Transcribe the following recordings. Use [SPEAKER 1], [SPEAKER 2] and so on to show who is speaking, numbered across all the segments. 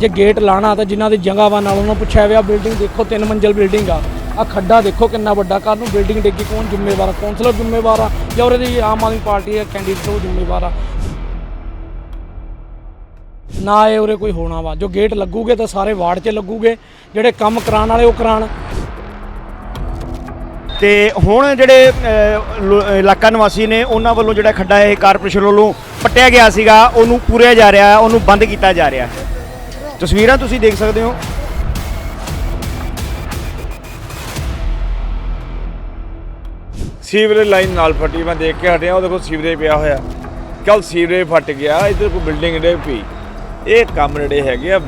[SPEAKER 1] ਜੇ ਗੇਟ ਲਾਣਾ ਤਾਂ ਜਿਨ੍ਹਾਂ ਦੀ ਜਗ੍ਹਾ ਵਾ ਨਾਲ ਉਹਨਾਂ ਨੂੰ ਪੁੱਛਿਆ ਵਿਆ ਬਿਲਡਿੰਗ ਦੇਖੋ, ਤਿੰਨ ਮੰਜ਼ਲ ਬਿਲਡਿੰਗ ਆ। ਆ ਖੱਡਾ ਦੇਖੋ ਕਿੰਨਾ ਵੱਡਾ, ਘਰ ਨੂੰ ਬਿਲਡਿੰਗ ਡਿੱਗੀ ਕੌਣ ਜ਼ਿੰਮੇਵਾਰ ਆ, ਕੌਂਸਲਰ ਜ਼ਿੰਮੇਵਾਰ ਆ ਜਾਂ ਉਹਦੇ ਦੀ ਆਮ ਆਦਮੀ ਪਾਰਟੀ ਦੇ ਕੈਂਡੀਡੇਟ ਉਹ ਜ਼ਿੰਮੇਵਾਰ ਆ। ਨਾ ਇਹ ਉਰੇ ਕੋਈ ਹੋਣਾ ਵਾ। ਜੋ ਗੇਟ ਲੱਗੂਗੇ ਤਾਂ ਸਾਰੇ ਵਾਰਡ 'ਚ ਲੱਗੂਗੇ, ਜਿਹੜੇ ਕੰਮ ਕਰਾਉਣ ਵਾਲੇ ਉਹ ਕਰਾਉਣ।
[SPEAKER 2] ਤੇ ਹੁਣ ਜਿਹੜੇ ਇਲਾਕਾ ਨਿਵਾਸੀ ਨੇ, ਉਹਨਾਂ ਵੱਲੋਂ ਜਿਹੜਾ ਖੱਡਾ ਇਹ ਕਾਰਪੋਰੇਸ਼ਨ ਵੱਲੋਂ ਪੱਟਿਆ ਗਿਆ ਸੀਗਾ, ਉਹਨੂੰ ਪੂਰਿਆ ਜਾ ਰਿਹਾ, ਉਹਨੂੰ ਬੰਦ ਕੀਤਾ ਜਾ ਰਿਹਾ ਹੈ। ਤਸਵੀਰਾਂ ਤੁਸੀਂ ਦੇਖ ਸਕਦੇ ਹੋ।
[SPEAKER 3] ਸੀਵਰੇਜ ਲਾਈਨ ਨਾਲ ਫਟੀ ਮੈਂ ਦੇਖ ਕੇ ਹਟਿਆ ਉਹ ਦੇਖੋ ਸੀਵਰੇਜ ਪਿਆ ਹੋਇਆ। ਕੱਲ ਸੀਵਰੇਜ ਫਟ ਗਿਆ, ਇੱਧਰ ਕੋਈ ਬਿਲਡਿੰਗ ਡੇ ਪਈ। ਇਹ ਕੰਮ ਜਿਹੜੇ ਹੈਗੇ ਆ,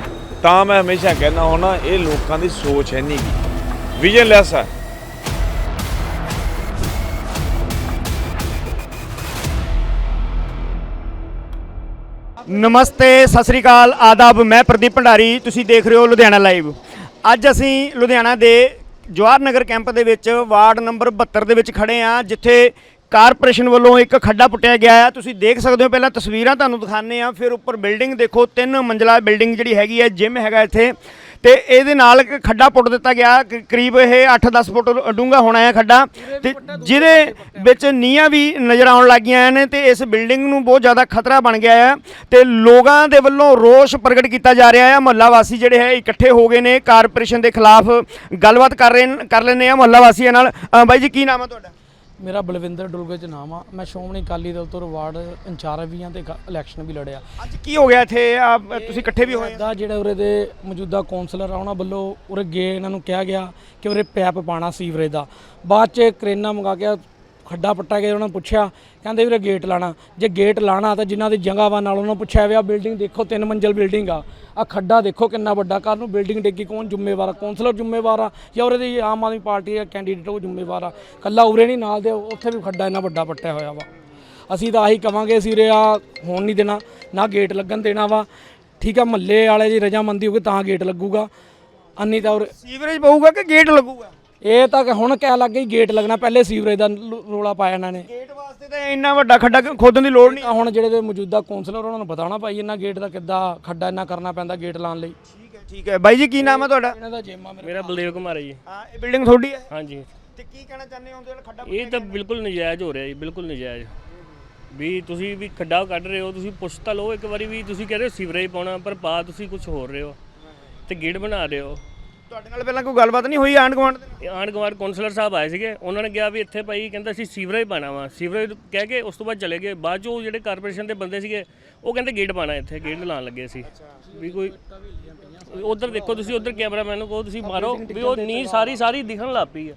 [SPEAKER 3] ਤਾਂ ਮੈਂ ਹਮੇਸ਼ਾ ਕਹਿੰਦਾ ਹੁੰਦਾ, ਇਹ ਲੋਕਾਂ ਦੀ ਸੋਚ ਹੈ ਨਹੀਂ ਵਿਜ਼ਨਲੈਸ ਆ।
[SPEAKER 2] ਨਮਸਤੇ, ਸਤਿ ਸ੍ਰੀ ਅਕਾਲ, ਆਦਾਬ, ਮੈਂ ਪ੍ਰਦੀਪ ਭੰਡਾਰੀ, ਤੁਸੀਂ ਦੇਖ ਰਹੇ ਹੋ ਲੁਧਿਆਣਾ ਲਾਈਵ। ਅੱਜ ਅਸੀਂ ਲੁਧਿਆਣਾ ਦੇ ਜਵਾਹਰ ਨਗਰ ਕੈਂਪ ਦੇ ਵਿੱਚ ਵਾਰਡ ਨੰਬਰ 72 ਦੇ ਵਿੱਚ ਖੜੇ ਆ ਜਿੱਥੇ ਕਾਰਪੋਰੇਸ਼ਨ ਵੱਲੋਂ ਇੱਕ ਖੱਡਾ ਪੁੱਟਿਆ ਗਿਆ ਹੈ। ਤੁਸੀਂ ਦੇਖ ਸਕਦੇ ਹੋ, ਪਹਿਲਾਂ ਤਸਵੀਰਾਂ ਤੁਹਾਨੂੰ ਦਿਖਾਉਂਦੇ ਆ ਫਿਰ ਉੱਪਰ ਬਿਲਡਿੰਗ ਦੇਖੋ, ਤਿੰਨ ਮੰਜ਼ਲਾ ਬਿਲਡਿੰਗ ਜਿਹੜੀ ਹੈਗੀ ਹੈ, ਜਿਮ ਹੈਗਾ ਇੱਥੇ। ਤੇ ਇਹਦੇ ਨਾਲ ਇੱਕ ਖੱਡਾ ਪੁੱਟ ਦਿੱਤਾ ਗਿਆ ਕ- ਕਰੀਬ ਇਹ 8-10 ਫੁੱਟ ਡੂੰਘਾ ਹੋਣਾ ਹੈ ਖੱਡਾ। ਤੇ ਜਿਹਦੇ ਵਿੱਚ ਨੀਹਾਂ ਵੀ ਨਜ਼ਰ ਆਉਣ ਲੱਗੀਆਂ ਨੇ ਤੇ ਇਸ ਬਿਲਡਿੰਗ ਨੂੰ ਬਹੁਤ ਜ਼ਿਆਦਾ ਖਤਰਾ ਬਣ ਗਿਆ ਹੈ ਤੇ ਲੋਕਾਂ ਦੇ ਵੱਲੋਂ ਰੋਸ਼ ਪ੍ਰਗਟ ਕੀਤਾ ਜਾ ਰਿਹਾ ਹੈ ਮੁਹੱਲਾ ਵਾਸੀ ਜਿਹੜੇ ਹੈ ਇਕੱਠੇ ਹੋ ਗਏ ਨੇ। ਕਾਰਪੋਰੇਸ਼ਨ ਦੇ ਖਿਲਾਫ ਗੱਲਬਾਤ ਕਰ ਰਹੇ ਨ- ਕਰ ਲੈਂਦੇ ਆ ਮੁਹੱਲਾ ਵਾਸੀਆਂ ਨਾਲ। ਅ, ਬਾਈ ਜੀ ਕੀ ਨਾਮ ਹੈ ਤੁਹਾਡਾ?
[SPEAKER 1] ਮੇਰਾ ਬਲਵਿੰਦਰ ਡੁਲਗੇ ਚ ਨਾਮ ਆ। ਮੈਂ ਸ਼੍ਰੋਮਣੀ ਅਕਾਲੀ ਦਲ ਤੋਂ ਵਾਰਡ ਇੰਚਾਰਜ ਵੀ ਹਾਂ ਤੇ ਇਲੈਕਸ਼ਨ ਵੀ ਲੜਿਆ।
[SPEAKER 2] ਅੱਜ ਕੀ ਹੋ ਗਿਆ ਇੱਥੇ? ਆ ਤੁਸੀਂ ਇਕੱਠੇ ਵੀ ਹੋਏ? ਆ
[SPEAKER 1] ਦਾ ਜਿਹੜੇ ਉਰੇ ਦੇ ਮੌਜੂਦਾ ਕੌਂਸਲਰ ਆ ਉਹਨਾਂ ਵੱਲੋਂ ਉਰੇ ਗਏ ਇਹਨਾਂ ਨੂੰ ਕਿਹਾ ਗਿਆ ਕਿ ਉਰੇ ਪੈਪ ਪਾਣਾ ਸੀਵਰੇਜ ਦਾ। ਬਾਅਦ ਚ ਕਰੇਨਾ ਮੰਗਾ ਕੇ ਖੱਡਾ ਪੱਟਾ ਗਿਆ ਉਹਨਾਂ ਨੂੰ ਪੁੱਛਿਆ, ਕਹਿੰਦੇ ਵੀਰੇ ਗੇਟ ਲਾਣਾ। ਜੇ ਗੇਟ ਲਾਣਾ ਤਾਂ ਜਿਨ੍ਹਾਂ ਦੀ ਜਗ੍ਹਾ ਵਾ ਨਾਲ ਉਹਨਾਂ ਨੂੰ ਪੁੱਛਿਆ ਵਿਆ ਬਿਲਡਿੰਗ ਦੇਖੋ, ਤਿੰਨ ਮੰਜ਼ਲ ਬਿਲਡਿੰਗ ਆ। ਆ ਖੱਡਾ ਦੇਖੋ ਕਿੰਨਾ ਵੱਡਾ, ਘਰ ਨੂੰ ਬਿਲਡਿੰਗ ਡਿੱਗੀ ਕੌਣ ਜ਼ਿੰਮੇਵਾਰ ਆ ਕੌਂਸਲਰ ਜ਼ਿੰਮੇਵਾਰ ਆ, ਜਾਂ ਉਹਦੇ ਦੀ ਆਮ ਆਦਮੀ ਪਾਰਟੀ ਦਾ ਕੈਂਡੀਡੇਟ ਉਹ ਜ਼ਿੰਮੇਵਾਰ ਆ। ਕੱਲਾ ਉਰੇ ਨਹੀਂ, ਨਾਲ ਦੇ ਉੱਥੇ ਵੀ ਖੱਡਾ ਇੰਨਾ ਵੱਡਾ ਪੱਟਿਆ ਹੋਇਆ ਵਾ। ਅਸੀਂ ਤਾਂ ਆਹੀ ਕਵਾਂਗੇ ਅਸੀਂ ਰੇ ਹੋਣ ਨਹੀਂ ਦੇਣਾ, ਨਾ ਗੇਟ ਲੱਗਣ ਦੇਣਾ ਵਾ। ਠੀਕ ਆ, ਮਹੱਲੇ ਵਾਲੇ ਦੀ ਰਜਾਮੰਦੀ ਹੋਵੇ ਤਾਂ ਗੇਟ ਲੱਗੂਗਾ। ਅੰਨੀ ਤਾਂ ਉਰੇ-
[SPEAKER 2] ਸੀਵਰੇਜ ਪਊਗਾ ਕਿ ਗੇਟ ਲੱਗੂਗਾ?
[SPEAKER 1] ਇਹ ਤਾਂ ਕਿ ਹੁਣ ਕਹਿ ਲੱਗ ਗਈ ਗੇਟ ਲੱਗਣਾ ਪਹਿਲੇ ਸੀਵਰੇਜ ਦਾ ਲ- ਰੋਲਾ ਪਾਇਆ ਇਹਨਾਂ ਨੇ।
[SPEAKER 2] ਗੇਟ ਵਾਸਤੇ ਤਾਂ ਇੰਨਾ ਵੱਡਾ ਖੱਡਾ ਖੋਦਣ ਦੀ ਲੋੜ ਨਹੀਂ।
[SPEAKER 1] ਤਾਂ ਹੁਣ ਜਿਹੜੇ ਦੇ ਮੌਜੂਦਾ ਕੌਂਸਲਰ ਉਹਨਾਂ ਨੂੰ ਬਤਾਉਣਾ ਭਾਈ ਇਹਨਾਂ ਗੇਟ ਦਾ ਕਿੱਦਾਂ ਖੱਡਾ ਇੰਨਾ ਕਰਨਾ ਪੈਂਦਾ ਗੇਟ ਲਾਉਣ ਲਈ।
[SPEAKER 2] ਠੀਕ ਹੈ ਠੀਕ ਹੈ। ਬਾਈ ਜੀ ਕੀ ਨਾਮ ਹੈ ਤੁਹਾਡਾ?
[SPEAKER 1] ਇਹਨਾਂ ਦਾ ਜੇਮਾ ਮੇਰੇ
[SPEAKER 4] ਮੇਰਾ ਬਲਦੇਵ ਕੁਮਾਰ ਹੈ ਜੀ।
[SPEAKER 2] ਹਾਂ ਇਹ ਬਿਲਡਿੰਗ ਤੁਹਾਡੀ ਹੈ?
[SPEAKER 4] ਹਾਂਜੀ।
[SPEAKER 2] ਤੇ ਕੀ ਕਹਿਣਾ ਚਾਹੁੰਦੇ ਹੋ ਜਿਹੜਾ ਖੱਡਾ
[SPEAKER 4] ਇਹ ਤਾਂ ਬਿਲਕੁਲ ਨਜਾਇਜ਼ ਹੋ ਰਿਹਾ ਜੀ ਬਿਲਕੁਲ ਨਜਾਇਜ਼। ਵੀ ਤੁਸੀਂ ਵੀ ਖੱਡਾ ਕੱਢ ਰਹੇ ਹੋ ਤੁਸੀਂ ਪੁੱਛ ਤਾਂ ਲਓ ਇੱਕ ਵਾਰੀ ਵੀ ਤੁਸੀਂ ਕਹਿ ਰਹੇ ਹੋ ਸੀਵਰੇਜ ਪਾਉਣਾ ਪਰ ਪਾ ਤੁਸੀਂ ਕੁਝ ਹੋਰ ਰਹੇ ਹੋ ਤੇ ਗੇਟ ਬਣਾ ਰਹੇ ਹੋ।
[SPEAKER 2] ਤੁਹਾਡੇ ਨਾਲ ਪਹਿਲਾਂ ਕੋਈ ਗੱਲਬਾਤ ਨਹੀਂ ਹੋਈ ਆਂਢ ਗੁਆਂਢ ਦੇ ਨਾਲ?
[SPEAKER 4] ਗੁਆਂਢ ਕੌਂਸਲਰ ਸਾਹਿਬ ਆਏ ਸੀਗੇ। ਉਹਨਾਂ ਨੇ ਕਿਹਾ ਵੀ ਇੱਥੇ ਭਾਈ ਕਹਿੰਦਾ ਅਸੀਂ ਸੀਵਰੇਜ ਪਾਣਾ ਵਾ। ਸੀਵਰੇਜ ਕਹਿ ਕੇ ਉਸ ਤੋਂ ਬਾਅਦ ਚਲੇ ਗਏ। ਬਾਅਦ 'ਚ ਉਹ ਜਿਹੜੇ ਕਾਰਪੋਰੇਸ਼ਨ ਦੇ ਬੰਦੇ ਸੀਗੇ ਉਹ ਕਹਿੰਦੇ ਗੇਟ ਪਾਣਾ ਇੱਥੇ ਗੇਟ ਲਾਉਣ ਲੱਗੇ ਸੀ। ਵੀ ਕੋਈ ਉਧਰ ਦੇਖੋ ਤੁਸੀਂ ਉਧਰ ਕੈਮਰਾਮੈਨ ਨੂੰ ਕਹੋ ਤੁਸੀਂ ਮਾਰੋ ਵੀ ਉਹ ਨੀ ਸਾਰੀ ਸਾਰੀ ਦਿਖਣ ਲੱਗ ਪਈ ਹੈ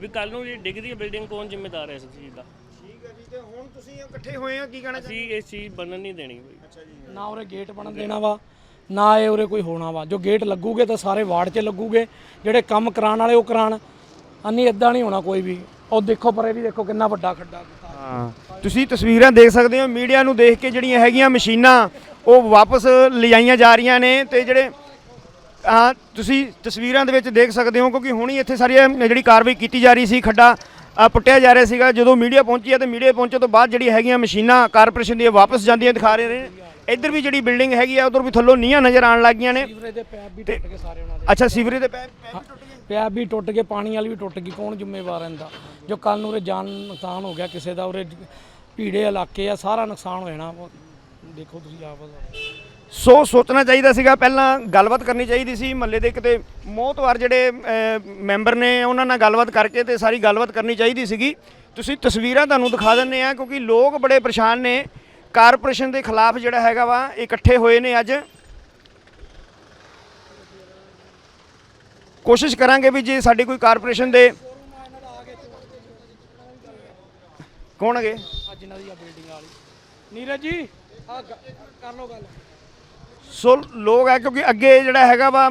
[SPEAKER 4] ਵੀ ਕੱਲ ਨੂੰ ਜੇ ਡਿੱਗਦੀ ਹੈ ਬਿਲਡਿੰਗ ਕੌਣ ਜ਼ਿੰਮੇਦਾਰ ਹੈ ਇਸ ਚੀਜ਼ ਦਾ?
[SPEAKER 2] ਠੀਕ ਹੈ ਜੀ ਤੇ ਹੁਣ ਤੁਸੀਂ ਇਕੱਠੇ ਹੋਏ ਆ ਕੀ ਕਹਿਣਾ
[SPEAKER 4] ਅਸੀਂ ਇਸ ਚੀਜ਼ ਬਣਨ ਨਹੀਂ ਦੇਣੀ ਬਈ
[SPEAKER 1] ਨਾ ਉਰੇ ਗੇਟ ਬਣਨ ਦੇਣਾ ਵਾ। ਨਾ ਇਹ ਉਰੇ ਕੋਈ ਹੋਣਾ ਵਾ। ਜੋ ਗੇਟ ਲੱਗੂਗੇ ਤਾਂ ਸਾਰੇ ਵਾਰਡ 'ਚ ਲੱਗੂਗੇ। ਜਿਹੜੇ ਕੰਮ ਕਰਾਉਣ ਵਾਲੇ ਉਹ ਕਰਾਉਣ। ਅੰਨੀ ਇਦਾਂ ਨਹੀਂ ਹੋਣਾ ਕੋਈ ਵੀ। ਉਹ ਦੇਖੋ, ਪਰੇ ਵੀ ਦੇਖੋ ਕਿੰਨਾ ਵੱਡਾ ਖੱਡਾ
[SPEAKER 2] ਹਾਂ। ਤੁਸੀਂ ਤਸਵੀਰਾਂ ਦੇਖ ਸਕਦੇ ਹੋ। ਮੀਡੀਆ ਨੂੰ ਦੇਖ ਕੇ ਜਿਹੜੀਆਂ ਹੈਗੀਆਂ ਮਸ਼ੀਨਾਂ, ਉਹ ਵਾਪਸ ਲਿਜਾਈਆਂ ਜਾ ਰਹੀਆਂ ਨੇ ਤੇ ਜਿਹੜੇ, ਹਾਂ, ਤੁਸੀਂ ਤਸਵੀਰਾਂ ਦੇ ਵਿੱਚ ਦੇਖ ਸਕਦੇ ਹੋ ਕਿਉਂਕਿ ਹੁਣੀ ਇੱਥੇ ਸਾਰੀ ਜਿਹੜੀ ਕਾਰਵਾਈ ਕੀਤੀ ਜਾ ਰਹੀ ਸੀ, ਖੱਡਾ ਪੁੱਟਿਆ ਜਾ ਰਿਹਾ ਸੀਗਾ। ਜਦੋਂ ਮੀਡੀਆ ਪਹੁੰਚੀ ਹੈ ਤੇ ਮੀਡੀਆ ਪਹੁੰਚੇ ਤੋਂ ਬਾਅਦ ਜਿਹੜੀ ਹੈਗੀਆਂ ਮਸ਼ੀਨਾਂ, ਕਾਰਪੋਰੇਸ਼ਨ ਦੀਆਂ ਵਾਪਸ ਜਾਂਦੀਆਂ ਦਿਖਾ ਰਹੇ ਨੇ। ਇੱਧਰ ਵੀ ਜਿਹੜੀ ਬਿਲਡਿੰਗ ਹੈਗੀ ਆ ਉਧਰ ਵੀ ਥੱਲੋਂ ਨੀਹਾਂ ਨਜ਼ਰ ਆਉਣ ਲੱਗੀਆਂ ਨੇ।
[SPEAKER 1] ਸੀਵਰੇਜ ਦੇ ਪੈਪ ਵੀ ਟੁੱਟ ਗਏ ਸਾਰੇ ਉਹਨਾਂ ਦੇ।
[SPEAKER 2] ਅੱਛਾ ਸੀਵਰੇਜ ਦੇ ਪੈਪ ਪੈਪ ਵੀ ਟੁੱਟ ਗਏ?
[SPEAKER 1] ਪੈਪ ਵੀ ਟੁੱਟ ਗਏ ਪਾਣੀ ਵਾਲੀ ਵੀ ਟੁੱਟ ਗਈ। ਕੌਣ ਜ਼ਿੰਮੇਵਾਰ ਇਹਦਾ? ਜੋ ਕੱਲ ਨੂੰ ਉਰੇ ਜਾਨ ਨੁਕਸਾਨ ਹੋ ਗਿਆ ਕਿਸੇ ਦਾ ਉਰੇ ਭੀੜੇ ਇਲਾਕੇ ਆ ਸਾਰਾ ਨੁਕਸਾਨ ਹੋ ਜਾਣਾ। ਦੇਖੋ ਤੁਸੀਂ ਆਪ।
[SPEAKER 2] ਸੋ ਸੋਚਣਾ ਚਾਹੀਦਾ ਸੀਗਾ ਪਹਿਲਾਂ ਗੱਲਬਾਤ ਕਰਨੀ ਚਾਹੀਦੀ ਸੀ ਮਹੱਲੇ ਦੇ ਕਿਤੇ ਮੋਹਤਵਾਰ ਜਿਹੜੇ ਮੈਂਬਰ ਨੇ ਉਹਨਾਂ ਨਾਲ ਗੱਲਬਾਤ ਕਰਕੇ ਤੇ ਸਾਰੀ ਗੱਲਬਾਤ ਕਰਨੀ ਚਾਹੀਦੀ ਸੀਗੀ। ਤੁਸੀਂ ਤਸਵੀਰਾਂ ਤੁਹਾਨੂੰ ਦਿਖਾ ਦਿੰਨੇ ਆ ਕਿਉਂਕਿ ਲੋਕ ਬੜੇ ਪਰੇਸ਼ਾਨ ਨੇ। ਕਾਰਪੋਰੇਸ਼ਨ ਦੇ ਖਿਲਾਫ ਜਿਹੜਾ ਹੈਗਾ ਵਾ ਇਕੱਠੇ ਹੋਏ ਨੇ ਅੱਜ। ਕੋਸ਼ਿਸ਼ ਕਰਾਂਗੇ ਵੀ ਜੇ ਸਾਡੀ ਕੋਈ ਕਾਰਪੋਰੇਸ਼ਨ ਦੇ ਕੌਣ ਹੈਗੇ?
[SPEAKER 1] ਅੱਜ ਇਹਨਾਂ ਦੀ ਆ ਬਿਲਡਿੰਗ ਵਾਲੀ। ਨੀਰਜ ਜੀ ਆ ਕਰ ਲਓ ਗੱਲ।
[SPEAKER 2] ਸੋ ਲੋਕ ਹੈ ਕਿਉਂਕਿ ਅੱਗੇ ਜਿਹੜਾ ਹੈਗਾ ਵਾ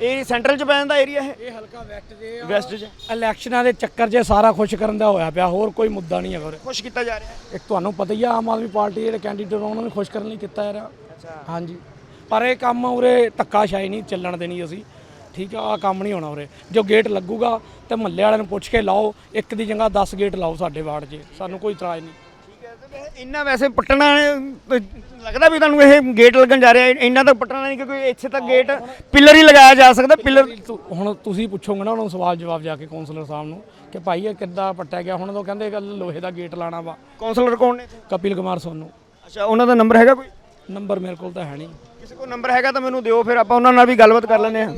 [SPEAKER 2] ਇਹ ਸੈਂਟਰਲ ਚ ਪੈ ਜਾਂਦਾ ਏਰੀਆ ਇਹ?
[SPEAKER 1] ਇਹ ਹਲਕਾ ਵੈਸਟ ਜੇ
[SPEAKER 2] ਵੈਸਟ ਚ।
[SPEAKER 1] ਇਲੈਕਸ਼ਨਾਂ ਦੇ ਚੱਕਰ 'ਚ ਸਾਰਾ ਖੁਸ਼ ਕਰਨ ਦਾ ਹੋਇਆ ਪਿਆ ਹੋਰ ਕੋਈ ਮੁੱਦਾ ਨਹੀਂ ਹੈਗਾ ਉਰੇ।
[SPEAKER 2] ਖੁਸ਼ ਕੀਤਾ ਜਾ ਰਿਹਾ ਹੈ?
[SPEAKER 1] ਇੱਕ ਤੁਹਾਨੂੰ ਪਤਾ ਹੀ ਆ ਆਮ ਆਦਮੀ ਪਾਰਟੀ ਦੇ ਜਿਹੜੇ ਕੈਂਡੀਡੇਟ ਉਹਨਾਂ ਨੂੰ ਖੁਸ਼ ਕਰਨ ਲਈ ਕੀਤਾ ਜਾ ਰਿਹਾ। ਹਾਂਜੀ। ਪਰ ਇਹ ਕੰਮ ਉਰੇ ਧੱਕਾਸ਼ਾਹੀ ਨਹੀਂ ਚੱਲਣ ਦੇਣੀ ਅਸੀਂ। ਠੀਕ ਆ ਆ ਕੰਮ ਨਹੀਂ ਹੋਣਾ ਉਰੇ। ਜੋ ਗੇਟ ਲੱਗੂਗਾ ਤੇ ਮਹੱਲੇ ਵਾਲਿਆਂ ਨੂੰ ਪੁੱਛ ਕੇ ਲਾਓ ਇੱਕ ਦੀ ਜਗ੍ਹਾ 10 ਗੇਟ ਲਾਓ ਸਾਡੇ ਵਾਰਡ 'ਚ। ਸਾਨੂੰ ਕੋਈ ਇਤਰਾਜ਼ ਨਹੀਂ।
[SPEAKER 2] ਹੈ ਇੰਨਾ ਵੈਸੇ ਪੱਟਣਾ ਲੱਗਦਾ ਵੀ ਤੁਹਾਨੂੰ ਇਹ ਗੇਟ ਲੱਗਣ ਜਾ ਰਿਹਾ। ਇੰਨਾ ਤਾਂ ਪੱਟਣਾ ਨਹੀਂ ਕਿਉਂਕਿ ਇੱਥੇ ਤੱਕ ਗੇਟ ਪਿੱਲਰ ਹੀ ਲਗਾਇਆ ਜਾ ਸਕਦਾ ਪਿੱਲਰ
[SPEAKER 1] ਹੁਣ ਤੁਸੀਂ ਪੁੱਛੋਗੇ ਨਾ ਉਹਨਾਂ ਨੂੰ ਸਵਾਲ ਜਵਾਬ ਜਾ ਕੇ ਕਾਉਂਸਲਰ ਸਾਹਿਬ ਨੂੰ ਕਿ ਭਾਈ ਇਹ ਕਿੱਦਾਂ ਪੱਟਿਆ ਗਿਆ? ਹੁਣ ਉਹ ਕਹਿੰਦੇ ਗੱਲ ਲੋਹੇ ਦਾ ਗੇਟ ਲਾਣਾ ਵਾ।
[SPEAKER 2] ਕਾਉਂਸਲਰ ਕੌਣ ਨੇ
[SPEAKER 1] ਕਪਿਲ ਕੁਮਾਰ ਸੋਨੂ।
[SPEAKER 2] ਅੱਛਾ ਉਹਨਾਂ ਦਾ ਨੰਬਰ ਹੈਗਾ ਕੋਈ?
[SPEAKER 1] ਨੰਬਰ ਮੇਰੇ ਕੋਲ ਤਾਂ ਹੈ ਨਹੀਂ।
[SPEAKER 2] ਕਿਸੇ ਕੋਲ ਨੰਬਰ ਹੈਗਾ ਤਾਂ ਮੈਨੂੰ ਦਿਓ ਫਿਰ ਆਪਾਂ ਉਹਨਾਂ ਨਾਲ ਵੀ ਗੱਲਬਾਤ ਕਰ ਲੈਂਦੇ ਹਾਂ।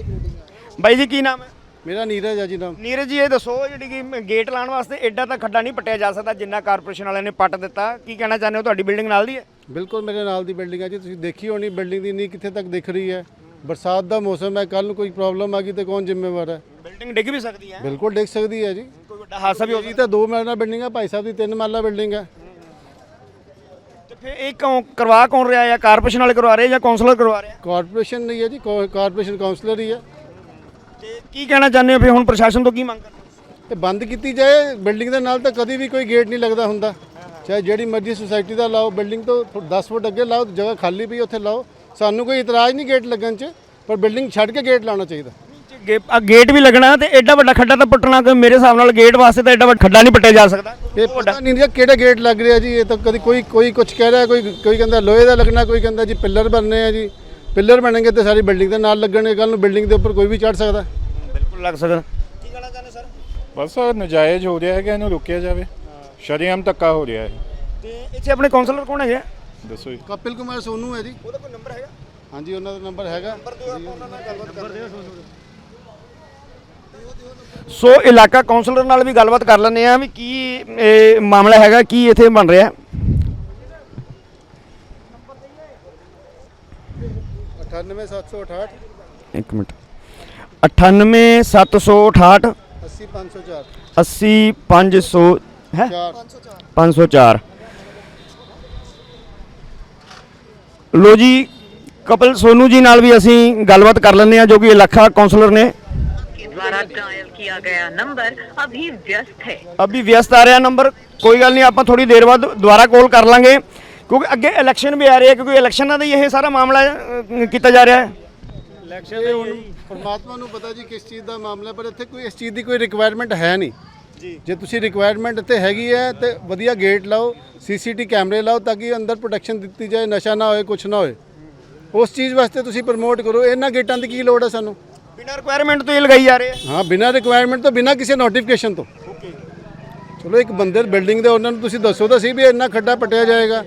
[SPEAKER 2] ਬਾਈ ਜੀ ਕੀ ਨਾਮ ਹੈ?
[SPEAKER 5] ਮੇਰਾ ਨੀਰਜ ਆ ਜੀ ਨਾਮ।
[SPEAKER 2] ਨੀਰਜ ਜੀ ਇਹ ਦੱਸੋ ਜਿਹੜੀ ਕਿ ਗੇਟ ਲਾਉਣ ਵਾਸਤੇ ਐਡਾ ਤਾਂ ਖੱਡਾ ਨਹੀਂ ਪੱਟਿਆ ਜਾ ਸਕਦਾ ਜਿੰਨਾ ਕਾਰਪੋਰੇਸ਼ਨ ਵਾਲਿਆਂ ਨੇ ਪੱਟ ਦਿੱਤਾ। ਕੀ ਕਹਿਣਾ ਚਾਹੁੰਦੇ ਹੋ? ਤੁਹਾਡੀ ਬਿਲਡਿੰਗ ਨਾਲ ਦੀ ਹੈ?
[SPEAKER 5] ਬਿਲਕੁਲ ਮੇਰੇ ਨਾਲ ਦੀ ਬਿਲਡਿੰਗ ਹੈ ਜੀ। ਤੁਸੀਂ ਦੇਖੀ ਹੋਣੀ ਬਿਲਡਿੰਗ ਦੀ ਨੀ ਕਿੱਥੇ ਤੱਕ ਦਿਖ ਰਹੀ ਹੈ। ਬਰਸਾਤ ਦਾ ਮੌਸਮ ਹੈ ਕੱਲ ਨੂੰ ਕੋਈ ਪ੍ਰੋਬਲਮ ਆ ਗਈ ਤੇ ਕੌਣ ਜ਼ਿੰਮੇਵਾਰ ਹੈ?
[SPEAKER 2] ਬਿਲਡਿੰਗ ਡਿੱਗ ਵੀ ਸਕਦੀ ਹੈ।
[SPEAKER 5] ਬਿਲਕੁਲ ਦੇਖ ਸਕਦੀ ਹੈ ਜੀ।
[SPEAKER 2] ਕੋਈ ਵੱਡਾ ਹਾਦਸਾ ਵੀ ਹੋ
[SPEAKER 5] ਜੀ ਤਾਂ ਦੋ ਮਰਲਾ ਬਿਲਡਿੰਗ ਹੈ ਭਾਈ ਸਾਹਿਬ ਦੀ ਤਿੰਨ ਮਰਲਾ ਬਿਲਡਿੰਗ ਹੈ
[SPEAKER 2] ਤੇ ਫਿਰ ਇਹ ਕੌਣ ਕਰਵਾ ਕੌਣ ਰਿਹਾ ਹੈ? ਕਾਰਪੋਰੇਸ਼ਨ ਵਾਲੇ ਕਰਵਾ ਰਹੇ ਜਾਂ ਕਾਉਂਸਲਰ ਕਰਵਾ ਰਿਹਾ
[SPEAKER 5] ਕਾਰਪੋਰੇਸ਼ਨ ਨਹੀਂ ਹੈ ਜੀ ਕਾਰਪੋਰੇਸ਼ਨ ਕਾਉਂਸਲਰ ਹੀ ਹੈ।
[SPEAKER 2] ਤੇ ਕੀ ਕਹਿਣਾ ਚਾਹੁੰਦੇ ਹੋ ਫਿਰ ਹੁਣ ਪ੍ਰਸ਼ਾਸਨ ਤੋਂ ਕੀ ਮੰਗ ਕਰਦੇ ਹੋ?
[SPEAKER 5] ਤੇ ਬੰਦ ਕੀਤੀ ਜਾਏ ਬਿਲਡਿੰਗ ਦੇ ਨਾਲ ਤਾਂ ਕਦੀ ਵੀ ਕੋਈ ਗੇਟ ਨਹੀਂ ਲੱਗਦਾ ਹੁੰਦਾ। ਚਾਹੇ ਜਿਹੜੀ ਮਰਜ਼ੀ ਸੁਸਾਇਟੀ ਦਾ ਲਾਓ ਬਿਲਡਿੰਗ ਤੋਂ 10 ਫੁੱਟ ਅੱਗੇ ਲਾਓ ਜਗ੍ਹਾ ਖਾਲੀ ਪਈ ਉੱਥੇ ਲਾਓ। ਸਾਨੂੰ ਕੋਈ ਇਤਰਾਜ਼ ਨਹੀਂ ਗੇਟ ਲੱਗਣ 'ਚ ਪਰ ਬਿਲਡਿੰਗ ਛੱਡ ਕੇ ਗੇਟ ਲਾਉਣਾ ਚਾਹੀਦਾ।
[SPEAKER 2] ਜੇ ਗੇ- ਆ ਗੇਟ ਵੀ ਲੱਗਣਾ ਤੇ ਐਡਾ ਵੱਡਾ ਖੱਡਾ ਤਾਂ ਪੁੱਟਣਾ ਕਿ ਮੇਰੇ ਹਿਸਾਬ ਨਾਲ ਗੇਟ ਵਾਸਤੇ ਤਾਂ ਐਡਾ ਵੱਡਾ ਖੱਡਾ ਨਹੀਂ ਪੱਟਿਆ ਜਾ ਸਕਦਾ।
[SPEAKER 5] ਇਹ ਪਤਾ ਨਹੀਂ ਰਿਹਾ ਕਿਹੜੇ ਗੇਟ ਲੱਗ ਰਿਹਾ ਜੀ ਇਹ ਤਾਂ ਕਦੀ ਕੋਈ ਕੋਈ ਕੁਝ ਕਹਿ ਰਿਹਾ ਕੋਈ ਕੋਈ ਕਹਿੰਦਾ ਲੋਹੇ ਦਾ ਲੱਗਣਾ ਕੋਈ ਕਹਿੰਦਾ ਜੀ ਪਿੱਲਰ ਬਣਨੇ ਆ ਜੀ। ਪਿੱਲਰ ਬਣਨਗੇ ਤੇ ਸਾਰੀ ਬਿਲਡਿੰਗ ਦੇ ਨਾਲ ਲੱਗਣਗੇ ਕੱਲ ਨੂੰ ਬਿਲਡਿੰਗ ਦੇ ਉੱਪਰ ਕੋਈ ਵੀ ਚੜ ਸਕਦਾ।
[SPEAKER 2] ਬਿਲਕੁਲ ਲੱਗ ਸਕਦਾ। ਕੀ ਕਹਿਣਾ ਚਾਹੁੰਦੇ ਸਰ?
[SPEAKER 6] ਬਸ ਆਹ ਨਜਾਇਜ਼ ਹੋ ਰਿਹਾ ਹੈ ਕਿ ਇਹਨੂੰ ਰੁਕਿਆ ਜਾਵੇ। ਸ਼ਰੇਆਮ ਧੱਕਾ ਹੋ ਰਿਹਾ ਹੈ।
[SPEAKER 2] ਤੇ ਇੱਥੇ ਆਪਣੇ ਕਾਉਂਸਲਰ ਕੌਣ ਹੈਗੇ ਆ?
[SPEAKER 6] ਦੱਸੋ ਜੀ।
[SPEAKER 5] ਕਪਿਲ ਕੁਮਾਰ ਸੋਨੂ ਹੈ ਜੀ।
[SPEAKER 2] ਉਹਦਾ ਕੋਈ ਨੰਬਰ ਹੈਗਾ?
[SPEAKER 5] ਹਾਂਜੀ ਉਹਨਾਂ ਦਾ ਨੰਬਰ ਹੈਗਾ।
[SPEAKER 2] ਸੋ ਇਲਾਕਾ ਕਾਉਂਸਲਰ ਨਾਲ ਵੀ ਗੱਲਬਾਤ ਕਰ ਲੈਂਦੇ ਆ ਵੀ ਕੀ ਇਹ ਮਾਮਲਾ ਹੈਗਾ ਕੀ ਇੱਥੇ ਬਣ ਰਿਹਾ?
[SPEAKER 5] 98768
[SPEAKER 2] ਇੱਕ ਮਿੰਟ 98768
[SPEAKER 5] 80504
[SPEAKER 2] 80500 ਹੈ
[SPEAKER 5] 4
[SPEAKER 2] 504 ਲੋ ਜੀ ਕਪਲ ਸੋਨੂ ਜੀ ਨਾਲ ਵੀ ਅਸੀਂ ਗੱਲਬਾਤ ਕਰ ਲੈਂਦੇ ਆ ਜੋ ਕਿ ਇਲਾਕਾ ਕਾਉਂਸਲਰ ਨੇ
[SPEAKER 7] के द्वारा डायल किया गया नंबर अभी व्यस्त है
[SPEAKER 2] ਅਭੀ ਵਿਅਸਤ ਆ ਰਿਹਾ ਨੰਬਰ ਕੋਈ ਗੱਲ ਨਹੀਂ ਆਪਾਂ ਥੋੜੀ ਦੇਰ ਬਾਅਦ ਦੁਬਾਰਾ ਕਾਲ ਕਰ ਲਾਂਗੇ ਕਿਉਂਕਿ ਅੱਗੇ ਇਲੈਕਸ਼ਨ ਵੀ ਆ ਰਹੀ ਹੈ ਕਿਉਂਕਿ ਇਲੈਕਸ਼ਨਾਂ ਦਾ ਹੀ ਇਹ ਸਾਰਾ ਮਾਮਲਾ ਕੀਤਾ ਜਾ ਰਿਹਾ ਹੈ।
[SPEAKER 5] ਇਹ ਹੁਣ ਪਰਮਾਤਮਾ ਨੂੰ ਪਤਾ ਜੀ ਕਿਸ ਚੀਜ਼ ਦਾ ਮਾਮਲਾ ਹੈ, ਪਰ ਇੱਥੇ ਕੋਈ ਇਸ ਚੀਜ਼ ਦੀ ਕੋਈ ਰਿਕੁਆਇਰਮੈਂਟ ਹੈ ਨਹੀਂ। ਜੀ। ਜੇ ਤੁਸੀਂ ਰਿਕੁਆਇਰਮੈਂਟ ਇੱਥੇ ਹੈਗੀ ਹੈ ਤੇ ਵਧੀਆ ਗੇਟ ਲਾਓ ਸੀਸੀਟੀ ਕੈਮਰੇ ਲਾਓ ਤਾਂ ਕਿ ਅੰਦਰ ਪ੍ਰੋਟੈਕਸ਼ਨ ਦਿੱਤੀ ਜਾਏ ਨਸ਼ਾ ਨਾ ਹੋਏ ਕੁਝ ਨਾ ਹੋਏ। ਉਸ ਚੀਜ਼ ਵਾਸਤੇ ਤੁਸੀਂ ਪ੍ਰਮੋਟ ਕਰੋ ਇਹਨਾਂ ਗੇਟਾਂ ਦੀ ਕੀ ਲੋੜ ਹੈ ਸਾਨੂੰ?
[SPEAKER 2] ਬਿਨਾਂ ਰਿਕੁਆਇਰਮੈਂਟ ਤੋਂ ਇਹ ਲਗਾਈ ਜਾ ਰਹੇ ਹੈ
[SPEAKER 5] ਹਾਂ ਬਿਨਾਂ ਰਿਕੁਆਇਰਮੈਂਟ ਤੋਂ ਬਿਨਾਂ ਕਿਸੇ ਨੋਟੀਫਿਕੇਸ਼ਨ ਤੋਂ। ਚਲੋ ਇੱਕ ਬੰਦੇ ਬਿਲਡਿੰਗ ਦੇ ਉਹਨਾਂ ਨੂੰ ਤੁਸੀਂ ਦੱਸੋ ਤਾਂ ਸਹੀ ਵੀ ਇੰਨਾ ਖੱਡਾ ਪਟਿਆ ਜਾਏਗਾ।